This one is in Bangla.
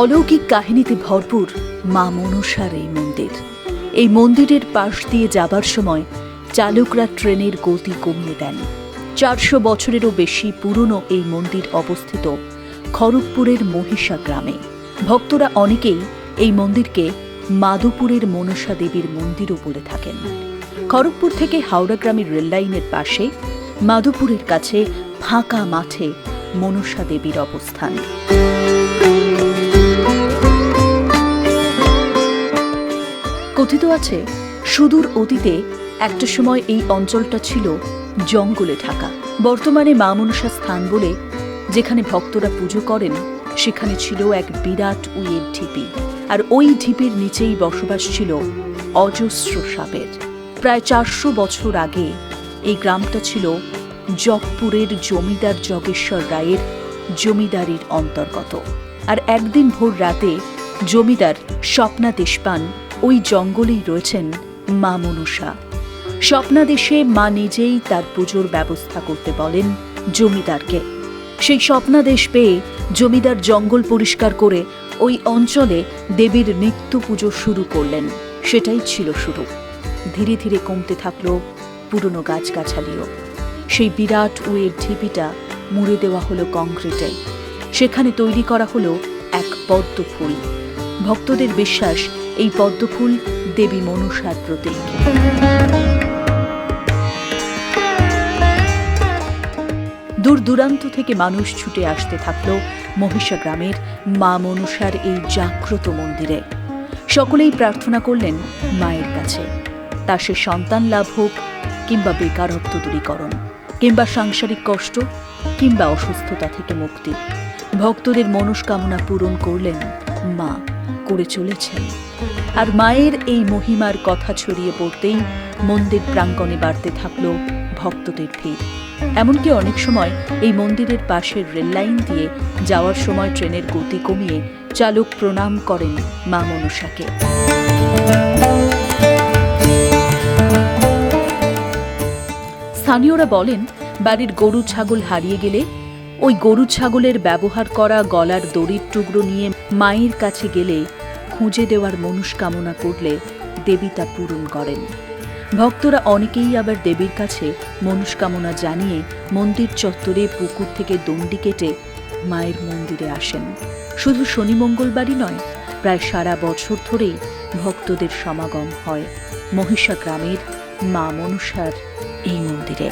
অলৌকিক কাহিনীতে ভরপুর মা মনসার এই মন্দির। এই মন্দিরের পাশ দিয়ে যাবার সময় চালকরা ট্রেনের গতি কমিয়ে দেন। চারশো বছরেরও বেশি পুরনো এই মন্দির অবস্থিত খড়গপুরের মহিষা গ্রামে। ভক্তরা অনেকেই এই মন্দিরকে মাধুপুরের মনসা দেবীর মন্দিরও বলে থাকেন। খড়গপুর থেকে হাওড়া গ্রামের রেললাইনের পাশে মাধুপুরের কাছে ফাঁকা মাঠে মনসা দেবীর অবস্থান। কথিত আছে, সুদূর অতীতে একটা সময় এই অঞ্চলটা ছিল জঙ্গলে ঢাকা। বর্তমানে মা মনসা স্থান বলে যেখানে ভক্তরা পুজো করেন, সেখানে ছিল এক বিরাট উইয়ের ঢিপি। আর ওই ঢিপির নিচেই বসবাস ছিল অজস্র সাপের। প্রায় চারশো বছর আগে এই গ্রামটা ছিল জগপুরের জমিদার জগেশ্বর রায়ের জমিদারির অন্তর্গত। আর একদিন ভোর রাতে জমিদার স্বপ্নাদেশ পান ওই জঙ্গলেই রয়েছেন মা মনুষা স্বপ্নাদেশে মা নিজেই তার পুজোর ব্যবস্থা করতে বলেন জমিদারকে। সেই স্বপ্নাদেশ পেয়ে জমিদার জঙ্গল পরিষ্কার করে ওই অঞ্চলে দেবীর নিত্য পুজো শুরু করলেন। সেটাই ছিল শুরু। ধীরে ধীরে কমতে থাকল পুরনো গাছগাছালিও। সেই বিরাট ওয়ের ঢিপিটা মুড়ে দেওয়া হলো কংক্রিটে। সেখানে তৈরি করা হলো এক পদ্ম ফুল। ভক্তদের বিশ্বাস, এই পদ্ম ফুল দেবী মনুষার প্রতীক। দূর দূরান্ত থেকে মানুষ ছুটে আসতে থাকল মহিষা গ্রামের মা মনুষার এই জাগ্রত মন্দিরে। সকলেই প্রার্থনা করলেন মায়ের কাছে। তা সে সন্তান লাভ হোক কিংবা বেকারত্ব দূরীকরণ, কিংবা সাংসারিক কষ্ট, কিংবা অসুস্থতা থেকে মুক্তি। ভক্তদের মনস্কামনা পূরণ করলেন মা, করে চলেছেন। আর মায়ের এই মহিমার কথা ছড়িয়ে পড়তেই মন্দির প্রাঙ্গণে বাড়তে থাকল ভক্তদের ভিড়। এমনকি অনেক সময় এই মন্দিরের পাশের রেললাইন দিয়ে যাওয়ার সময় ট্রেনের গতি কমিয়ে চালক প্রণাম করেন মা মনসাকে। স্থানীয়রা বলেন, বাড়ির গরু ছাগল হারিয়ে গেলে ওই গরু ছাগলের ব্যবহার করা গলার দড়ির টুকরো নিয়ে মায়ের কাছে গেলে খুঁজে দেওয়ার মনস্কামনা করলে দেবী তা পূরণ করেন। ভক্তরা অনেকেই আবার দেবীর কাছে মনস্কামনা জানিয়ে মন্দির চত্বরে পুকুর থেকে দণ্ডি কেটে মায়ের মন্দিরে আসেন। শুধু শনি মঙ্গলবারই নয়, প্রায় সারা বছর ধরেই ভক্তদের সমাগম হয় মহিষা গ্রামের মা মনুষার এই মন্দিরে।